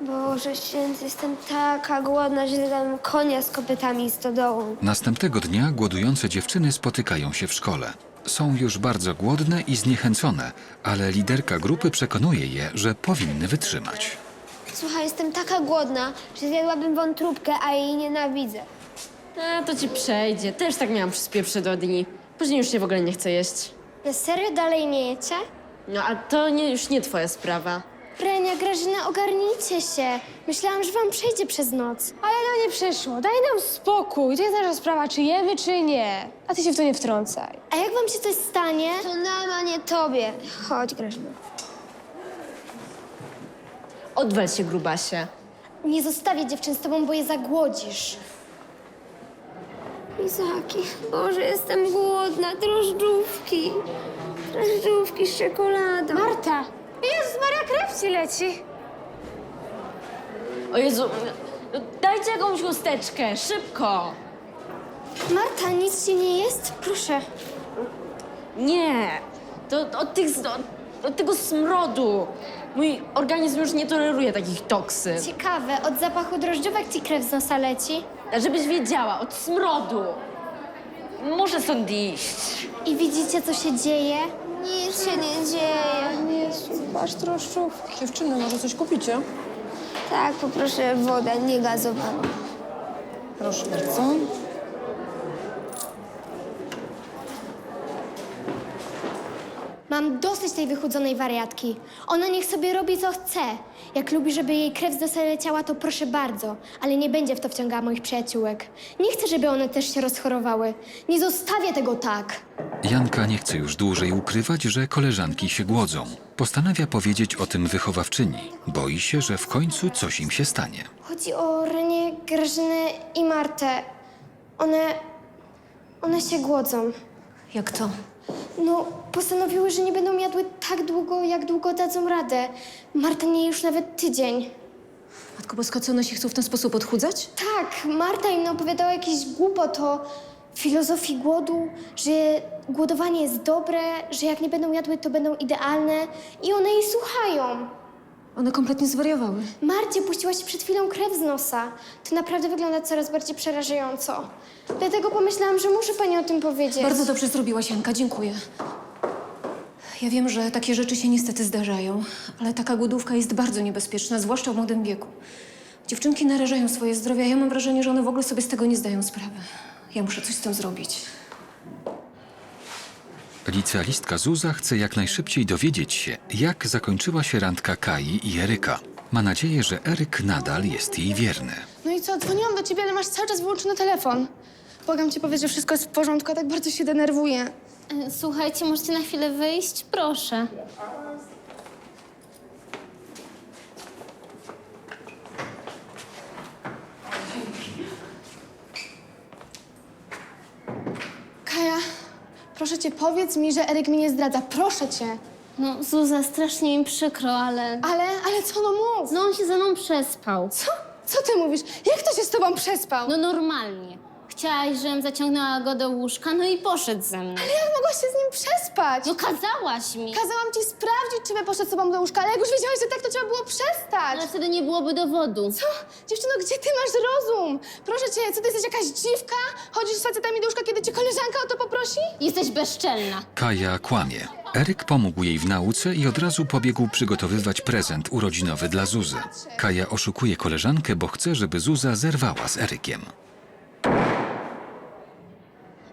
Boże święty, jestem taka głodna, że dam konia z kopytami i stodołą. Następnego dnia głodujące dziewczyny spotykają się w szkole. Są już bardzo głodne i zniechęcone, ale liderka grupy przekonuje je, że powinny wytrzymać. Słuchaj, jestem taka głodna, że zjadłabym wątróbkę, a jej nienawidzę. A, to ci przejdzie. Też tak miałam przez pierwsze dwa dni. Później już się w ogóle nie chce jeść. Wy serio dalej nie jecie? No, a to nie, już nie twoja sprawa. Prenia, Grażyna, ogarnijcie się. Myślałam, że wam przejdzie przez noc. Ale nam nie przeszło. Daj nam spokój. To jest nasza sprawa, czy jemy, czy nie. A ty się w to nie wtrącaj. A jak wam się coś stanie? To nam, a nie tobie. Chodź, Grażyna. Odwal się, grubasie. Nie zostawię dziewczyn z tobą, bo je zagłodzisz. Izaki, Boże, jestem głodna. Drożdżówki. Drożdżówki z czekoladą. Marta! Jezus Maria, krew ci leci. O Jezu, no, dajcie jakąś chusteczkę, szybko. Marta, nic ci nie jest? Proszę. Nie, to od, tych, od, od tego smrodu. Mój organizm już nie toleruje takich toksyn. Ciekawe, od zapachu drożdżówek ci krew z nosa leci? A żebyś wiedziała, od smrodu. Muszę stąd iść. I widzicie, co się dzieje? Nic się nie dzieje. Jezu, masz drożdżówki. Dziewczyny, może coś kupicie? Tak, poproszę wodę, nie gazowaną. Proszę bardzo. Mam dosyć tej wychudzonej wariatki. Ona niech sobie robi, co chce. Jak lubi, żeby jej krew z nosa leciała, to proszę bardzo. Ale nie będzie w to wciągała moich przyjaciółek. Nie chcę, żeby one też się rozchorowały. Nie zostawię tego tak. Janka nie chce już dłużej ukrywać, że koleżanki się głodzą. Postanawia powiedzieć o tym wychowawczyni. Boi się, że w końcu coś im się stanie. Chodzi o Renię, Grażynę i Martę. One... one się głodzą. Jak to? No, postanowiły, że nie będą jadły tak długo, jak długo dadzą radę. Marta nie już nawet tydzień. Matko Boska, co one się chcą w ten sposób odchudzać? Tak, Marta im opowiadała jakieś głupot o filozofii głodu, że głodowanie jest dobre, że jak nie będą jadły, to będą idealne i one jej słuchają. One kompletnie zwariowały. Marcie puściła się przed chwilą krew z nosa. To naprawdę wygląda coraz bardziej przerażająco. Dlatego pomyślałam, że muszę pani o tym powiedzieć. Bardzo dobrze zrobiłaś, Janka, dziękuję. Ja wiem, że takie rzeczy się niestety zdarzają, ale taka głodówka jest bardzo niebezpieczna, zwłaszcza w młodym wieku. Dziewczynki narażają swoje zdrowie, a ja mam wrażenie, że one w ogóle sobie z tego nie zdają sprawy. Ja muszę coś z tym zrobić. Licealistka Zuza chce jak najszybciej dowiedzieć się, jak zakończyła się randka Kai i Eryka. Ma nadzieję, że Eryk nadal jest jej wierny. No i co, dzwoniłam do ciebie, ale masz cały czas wyłączony telefon. Błagam cię powiedz, że wszystko jest w porządku, a tak bardzo się denerwuję. E, Słuchajcie, możecie na chwilę wyjść? Proszę. Kaja, proszę cię, powiedz mi, że Eryk mnie nie zdradza. Proszę cię. No, Zuza, strasznie mi przykro, ale... Ale, ale co no mów? No, on się ze mną przespał. Co? Co ty mówisz? Jak to się z tobą przespał? No, normalnie. Chciałaś, żebym zaciągnęła go do łóżka, no i poszedł ze mną. Ale jak mogłaś się z nim przespać? No, kazałaś mi. Kazałam ci sprawdzić, by poszedł z tobą do łóżka, ale jak już wiedziałaś, że tak, to trzeba było przestać. Ale wtedy nie byłoby dowodu. Co? Dziewczyno, gdzie ty masz rozum? Proszę cię, co ty jesteś jakaś dziwka? Chodzisz z facetami do łóżka, kiedy cię koleżanka o to poprosi? Jesteś bezczelna. Kaja kłamie. Eryk pomógł jej w nauce i od razu pobiegł przygotowywać prezent urodzinowy dla Zuzy. Kaja oszukuje koleżankę, bo chce, żeby Zuza zerwała z Erykiem.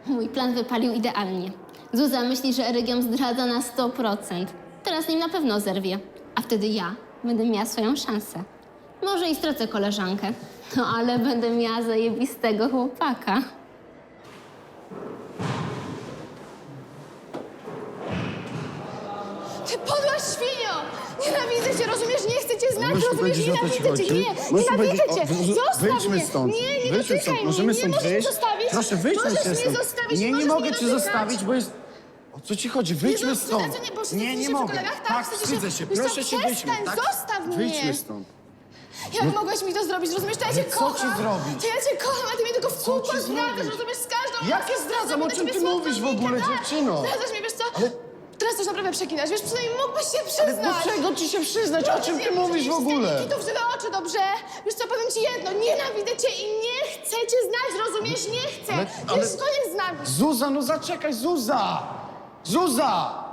Mój plan wypalił idealnie. Zuza myśli, że Eryk ją zdradza na 100%. Teraz nim na pewno zerwie. A wtedy ja będę miała swoją szansę. Może i stracę koleżankę. No, ale będę miała zajebistego chłopaka. Ty podła świnio! Nienawidzę cię, rozumiesz? Nie chcę cię znać, Może rozumiesz? powiedzieć, o co ci Nienawidzę cię, chodzi? nie! Możesz Nienawidzę powiedzieć, cię! o, Zostaw wyjdźmy mnie! stąd. Nie, nie Wyjdźmy dotykaj stąd. mnie! Możemy nie stąd możesz wyjść? mnie zostawić! Proszę, wyjdźmy możesz się mnie stąd. zostawić! Nie, nie możesz mogę mnie cię dotykać. zostawić, bo jest... O co ci chodzi? Wyjdźmy Nie, stąd. zostaw- nie, bo wstydzisz Nie, się nie przy mogę. kolegach, tak? Tak, wstydzę się. się. Wiesz co, Proszę się, wyjdźmy. przestań, Tak? zostaw mnie. Wyjdźmy stąd. Jak mogłeś mi to zrobić, rozumiesz? To ja cię Ale co kocham! ci zrobić? To ja cię kocham, a ty mnie tylko w kółko ci zdradzasz, zrobić? rozumiesz? Z każdą... Jak cię zdradzam? O czym ty mówisz w ogóle, dziewczyno? Zdradzasz mnie, wiesz co? Teraz też naprawdę przekinasz, wiesz, przynajmniej mógłbyś się przyznać. czego ci się przyznać? O czym ty mówisz w ogóle? Kitów w oczy, dobrze? Wiesz co, powiem ci jedno, nienawidzę cię i nie chcę cię znać, rozumiesz? Nie chcę. Ale- ale- Wiesz, koniec z nami. Zuza, no zaczekaj, Zuza! Zuza!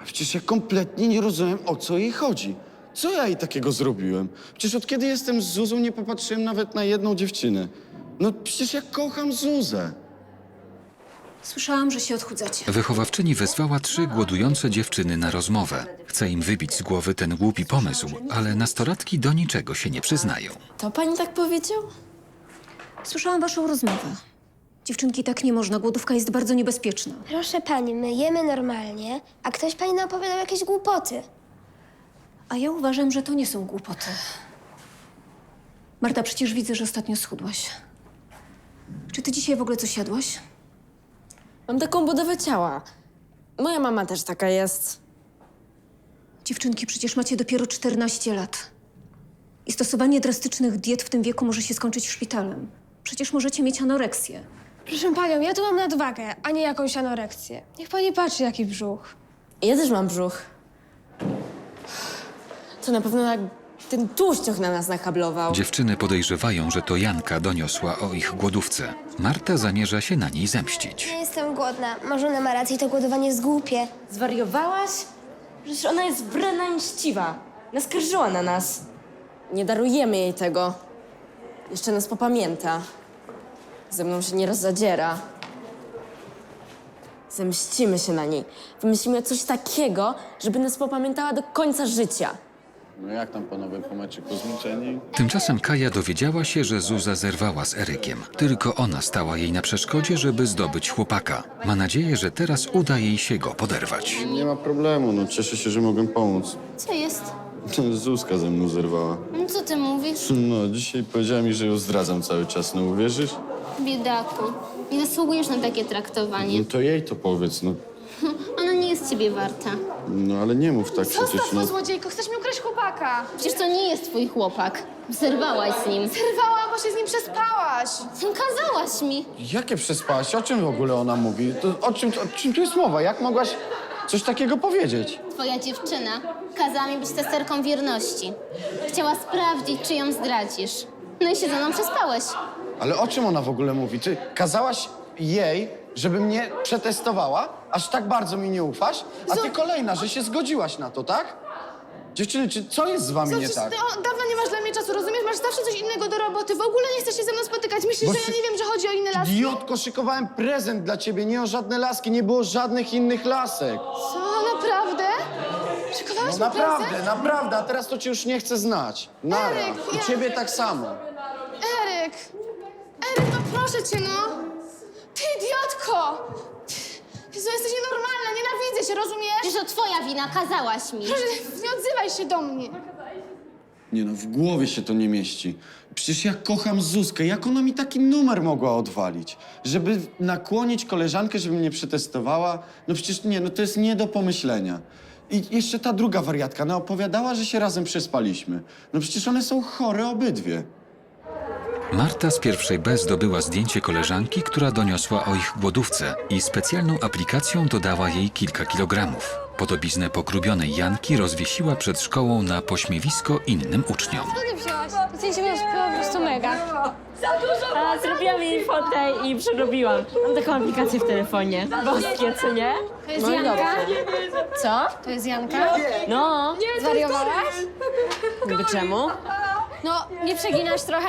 A przecież ja kompletnie nie rozumiem, o co jej chodzi. Co ja jej takiego zrobiłem? Przecież od kiedy jestem z Zuzą, nie popatrzyłem nawet na jedną dziewczynę. No przecież ja kocham Zuzę. Słyszałam, że się odchudzacie. Wychowawczyni wezwała trzy głodujące dziewczyny na rozmowę. Chce im wybić z głowy ten głupi pomysł, ale nastolatki do niczego się nie przyznają. To pani tak powiedział? Słyszałam waszą rozmowę. Dziewczynki, tak nie można. Głodówka jest bardzo niebezpieczna. Proszę pani, my jemy normalnie, a ktoś pani naopowiadał jakieś głupoty. A ja uważam, że to nie są głupoty. Marta, przecież widzę, że ostatnio schudłaś. Czy ty dzisiaj w ogóle coś jadłaś? Mam taką budowę ciała. Moja mama też taka jest. Dziewczynki, przecież macie dopiero 14 lat. I stosowanie drastycznych diet w tym wieku może się skończyć szpitalem. Przecież możecie mieć anoreksję. Proszę panią, ja tu mam nadwagę, a nie jakąś anorekcję. Niech pani patrzy, jaki brzuch. Ja też mam brzuch. To na pewno jak ten tłuszczoch na nas nakablował. Dziewczyny podejrzewają, że to Janka doniosła o ich głodówce. Marta zamierza się na niej zemścić. Nie jestem głodna. Może ona ma rację, to głodowanie jest głupie. Zwariowałaś? Przecież ona jest wredna i mściwa. Naskarżyła na nas. Nie darujemy jej tego. Jeszcze nas popamięta. Ze mną się nieraz zadziera. Zemścimy się na niej. Wymyślimy coś takiego, żeby nas popamiętała do końca życia. No jak tam panowie po meczyku zmęczeni? Tymczasem Kaja dowiedziała się, że Zuza zerwała z Erykiem. Tylko ona stała jej na przeszkodzie, żeby zdobyć chłopaka. Ma nadzieję, że teraz uda jej się go poderwać. Nie ma problemu, no cieszę się, że mogłem pomóc. Co jest? Zuzka ze mną zerwała. No Co ty mówisz? No, dzisiaj powiedziała mi, że ją zdradzam cały czas, no uwierzysz? Biedaku. Nie zasługujesz na takie traktowanie. No to jej to powiedz, no. Ona nie jest ciebie warta. No ale nie mów tak przecież, Zostaw no. go, złodziejko, chcesz mi ukraść chłopaka. Przecież to nie jest twój chłopak. Zerwałaś z nim. Zerwała, bo się z nim przespałaś. Kazałaś mi. Jakie przespałaś? O czym w ogóle ona mówi? To, o, czym, o czym tu jest mowa? Jak mogłaś coś takiego powiedzieć? Twoja dziewczyna kazała mi być testerką wierności. Chciała sprawdzić, czy ją zdradzisz. No i się ze mną przespałeś. Ale o czym ona w ogóle mówi? Ty kazałaś jej, żeby mnie przetestowała? Aż tak bardzo mi nie ufasz? A ty kolejna, że się zgodziłaś na to, tak? Dziewczyny, czy co jest z wami nie Przecież tak? o, dawno nie masz dla mnie czasu, rozumiesz? Masz zawsze coś innego do roboty. W ogóle nie chcesz się ze mną spotykać. Myślisz, Bo że się- ja nie wiem, że chodzi o inne laski? Idiotko, szykowałem prezent dla ciebie, nie o żadne laski, nie było żadnych innych lasek. Co, naprawdę? Szykowałeś No mi prezent? naprawdę, naprawdę, a teraz to cię już nie chcę znać. Nara. Eryk, I ja- ciebie tak samo. Eryk! Eryk, no proszę cię, no! Ty idiotko! Jezu, jesteś nienormalna, nienawidzę cię, rozumiesz? Przecież to twoja wina, kazałaś mi. Proszę, nie odzywaj się do mnie. Nie no, w głowie się to nie mieści. Przecież ja kocham Zuzkę. Jak ona mi taki numer mogła odwalić? Żeby nakłonić koleżankę, żeby mnie przetestowała? No przecież nie, no to jest nie do pomyślenia. I jeszcze ta druga wariatka, no opowiadała, że się razem przespaliśmy. No przecież one są chore obydwie. Marta z pierwszej B zdobyła zdjęcie koleżanki, która doniosła o ich głodówce i specjalną aplikacją dodała jej kilka kilogramów. Podobiznę pokrubionej Janki rozwiesiła przed szkołą na pośmiewisko innym uczniom. Ty wzięłaś? Zdjęcie było po prostu mega. A, zrobiłam jej fotę i przerobiłam. Mam taką aplikację w telefonie. Boskie, co nie? To jest No Janka? dobrze. Co? To jest Janka? No. Zwariowałaś? Niby czemu? No, nie przeginasz trochę?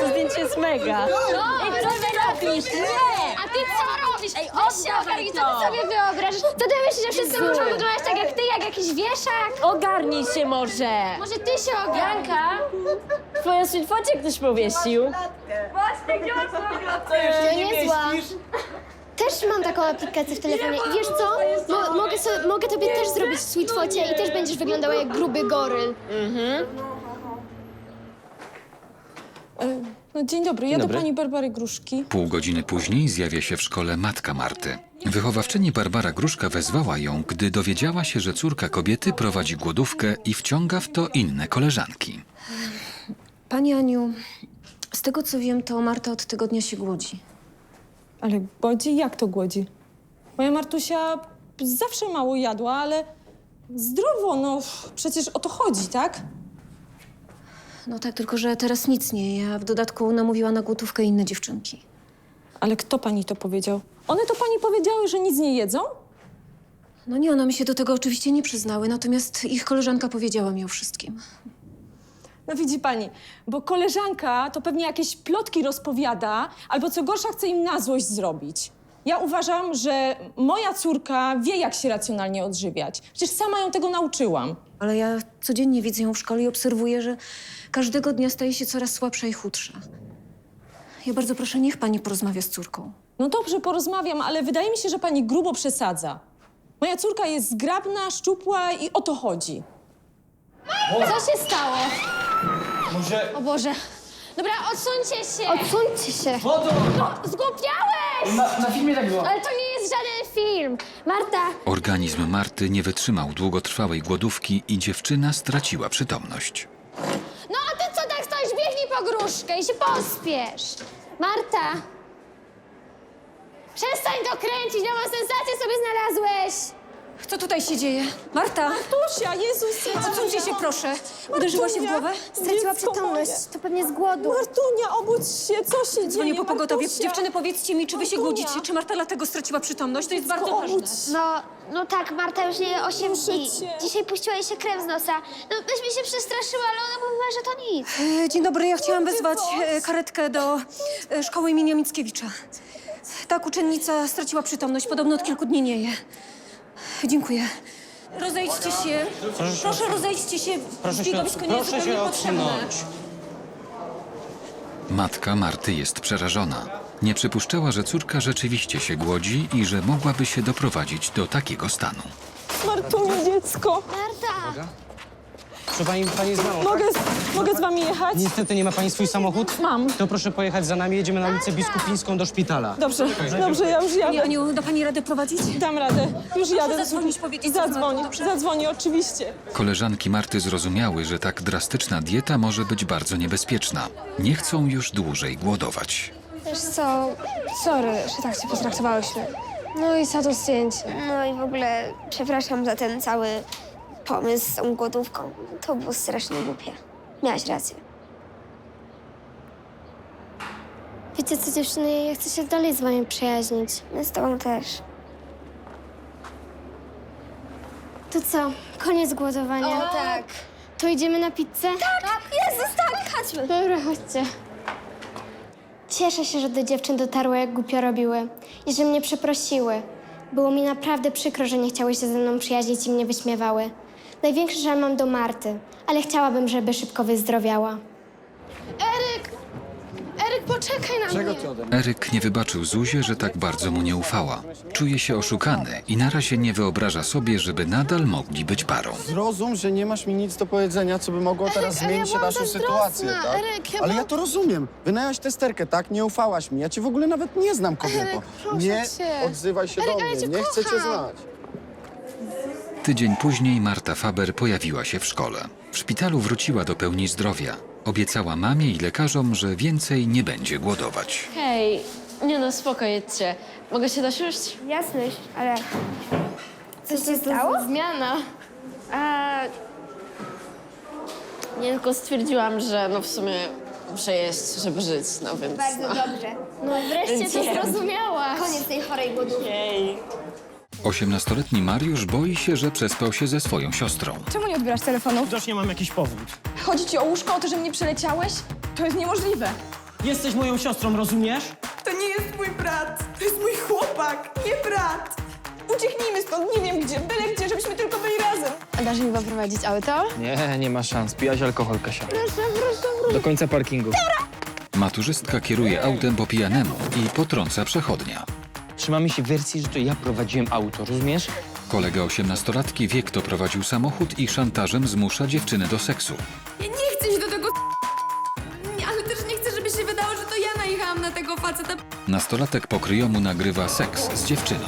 To zdjęcie jest mega. Ej, co ty robisz? Nie! A ty co robisz? Ej, oddawaj co ty sobie wyobrażasz? To ty myślisz, że wszyscy Jezu. muszą wyglądać tak jak ty, jak jakiś wieszak? Ogarnij się może. Może ty się ogarnij? Janka, twoją sweetfocie ktoś powiesił. To niezła. Też mam taką aplikację w telefonie i wiesz co? Mo mogę, so mogę tobie też zrobić sweet focie i też będziesz wyglądała jak gruby goryl. No, dzień dobry, ja dobry. do pani Barbary Gruszki. Pół godziny później zjawia się w szkole matka Marty. Wychowawczyni Barbara Gruszka wezwała ją, gdy dowiedziała się, że córka kobiety prowadzi głodówkę i wciąga w to inne koleżanki. Pani Aniu, z tego co wiem, to Marta od tygodnia się głodzi. Ale głodzi? Jak to głodzi? Moja Martusia zawsze mało jadła, ale zdrowo, no przecież o to chodzi, tak? No tak, tylko że teraz nic nie je, a w dodatku namówiła na głodówkę inne dziewczynki. Ale kto pani to powiedział? One to pani powiedziały, że nic nie jedzą? No nie, one mi się do tego oczywiście nie przyznały, natomiast ich koleżanka powiedziała mi o wszystkim. No widzi pani, bo koleżanka to pewnie jakieś plotki rozpowiada, albo co gorsza chce im na złość zrobić. Ja uważam, że moja córka wie, jak się racjonalnie odżywiać. Przecież sama ją tego nauczyłam. Ale ja codziennie widzę ją w szkole i obserwuję, że każdego dnia staje się coraz słabsza i chudsza. Ja bardzo proszę, niech pani porozmawia z córką. No dobrze, porozmawiam, ale wydaje mi się, że pani grubo przesadza. Moja córka jest zgrabna, szczupła i o to chodzi. Co się stało? Może... O Boże. Dobra, odsuńcie się! Odsuńcie się! Wodą! No, zgłupiałeś! Na, na filmie tak było. Ale to nie jest żaden film. Marta, Organizm Marty nie wytrzymał długotrwałej głodówki i dziewczyna straciła przytomność. no a ty co tak stoisz? Biegnij po gruszkę i się pospiesz. Marta! Przestań to kręcić, nową sensację sobie znalazłeś! Co tutaj się dzieje? Marta! Tusia, Jezus, Odsuńcie się, proszę. Uderzyła się w głowę? Straciła Dziecko przytomność. moje. To pewnie z głodu. Martunia, obudź się, co się dzieje? Dzwonię po pogotowie. Martusia? Dziewczyny, powiedzcie mi, czy wy się Martunia. głodzicie? Czy Marta dlatego straciła przytomność? To jest bardzo ważne. obudź się. No, no tak, Marta już nie je 8 Proszę dni. cię. Dzisiaj puściła jej się krew z nosa. No, myśmy się przestraszyły, ale ona mówiła, że to nic. E, Dzień dobry, ja chciałam wezwać e, karetkę do e, szkoły imienia Mickiewicza. Tak, uczennica straciła przytomność, podobno od kilku dni nie je. Dziękuję. Rozejdźcie się. Proszę, rozejdźcie się. Zbiegowisko nie jest proszę zupełnie się potrzebne. odsunąć. Matka Marty jest przerażona. Nie przypuszczała, że córka rzeczywiście się głodzi i że mogłaby się doprowadzić do takiego stanu. Martunia, dziecko. Marta! Proszę pani, pani z mamą, tak? Mogę, mogę z wami jechać? Niestety nie ma pani swój samochód? Mam. To proszę pojechać za nami, jedziemy na ulicę Biskupińską do szpitala. Dobrze, dobrze, ja już Pani jadę. Aniu, da pani radę prowadzić? Dam radę. Już jadę. zadzwonić, powiedzieć, co z Zadzwonię, matką, dobrze? zadzwonię, oczywiście. Koleżanki Marty zrozumiały, że tak drastyczna dieta może być bardzo niebezpieczna. Nie chcą już dłużej głodować. Wiesz co, sorry, że tak się potraktowałyśmy. No i za to zdjęcie. No i w ogóle przepraszam za ten cały pomysł z tą głodówką. To było strasznie głupie. Miałaś rację. Wiecie co, dziewczyny, ja chcę się dalej z wami przyjaźnić. My z tobą też. To co, koniec głodowania? tak. To idziemy na pizzę? Tak, Jezus, tak, chodźmy. Dobra, chodźcie. Cieszę się, że do dziewczyn dotarło, jak głupio robiły i że mnie przeprosiły. Było mi naprawdę przykro, że nie chciały się ze mną przyjaźnić i mnie wyśmiewały. Największy żal mam do Marty, ale chciałabym, żeby szybko wyzdrowiała. Eryk! Eryk, poczekaj na mnie! Eryk nie wybaczył Zuzie, że tak bardzo mu nie ufała. Czuje się oszukany i na razie nie wyobraża sobie, żeby nadal mogli być parą. Zrozum, że nie masz mi nic do powiedzenia, co by mogło teraz ale ja zmienić byłam naszą zazdrosna, sytuację, tak? Eryk, ja Ale byłam- ja to rozumiem. Wynajęłaś testerkę, tak? Nie ufałaś mi. Ja cię w ogóle nawet nie znam, kobieto. Eryk, proszę nie cię. odzywaj się Eryk, do ale mnie. cię Nie chcę cię kocham. znać. Tydzień później Marta Faber pojawiła się w szkole. W szpitalu wróciła do pełni zdrowia. Obiecała mamie i lekarzom, że więcej nie będzie głodować. Hej, nie no, spoko, jedźcie. Mogę się dosiąść? Jasność, ale... Coś się stało? Zmiana. A... Nie, tylko stwierdziłam, że no w sumie muszę jeść, żeby żyć, no więc... Bardzo no. dobrze. No wreszcie to Wiem. zrozumiałaś. Koniec tej chorej głodówki. Osiemnastoletni Mariusz boi się, że przespał się ze swoją siostrą. Czemu nie odbierasz telefonu? Widocznie mam jakiś powód. Chodzi ci o łóżko, o to, że mnie przeleciałeś? To jest niemożliwe. Jesteś moją siostrą, rozumiesz? To nie jest mój brat, to jest mój chłopak, nie brat. Ucieknijmy stąd, nie wiem gdzie, byle gdzie, żebyśmy tylko byli razem. A dasz mi poprowadzić auto? Nie, nie ma szans. Pijaś alkohol, Kasia. Do końca parkingu. Maturzystka kieruje autem po pijanemu i potrąca przechodnia. Trzymamy się wersji, że to ja prowadziłem auto, rozumiesz? Kolega osiemnastolatki wie, kto prowadził samochód i szantażem zmusza dziewczynę do seksu. Ja nie chcę iść do tego Nie, ale też nie chcę, żeby się wydało, że to ja najechałam na tego faceta. Nastolatek pokryjomu nagrywa seks z dziewczyną.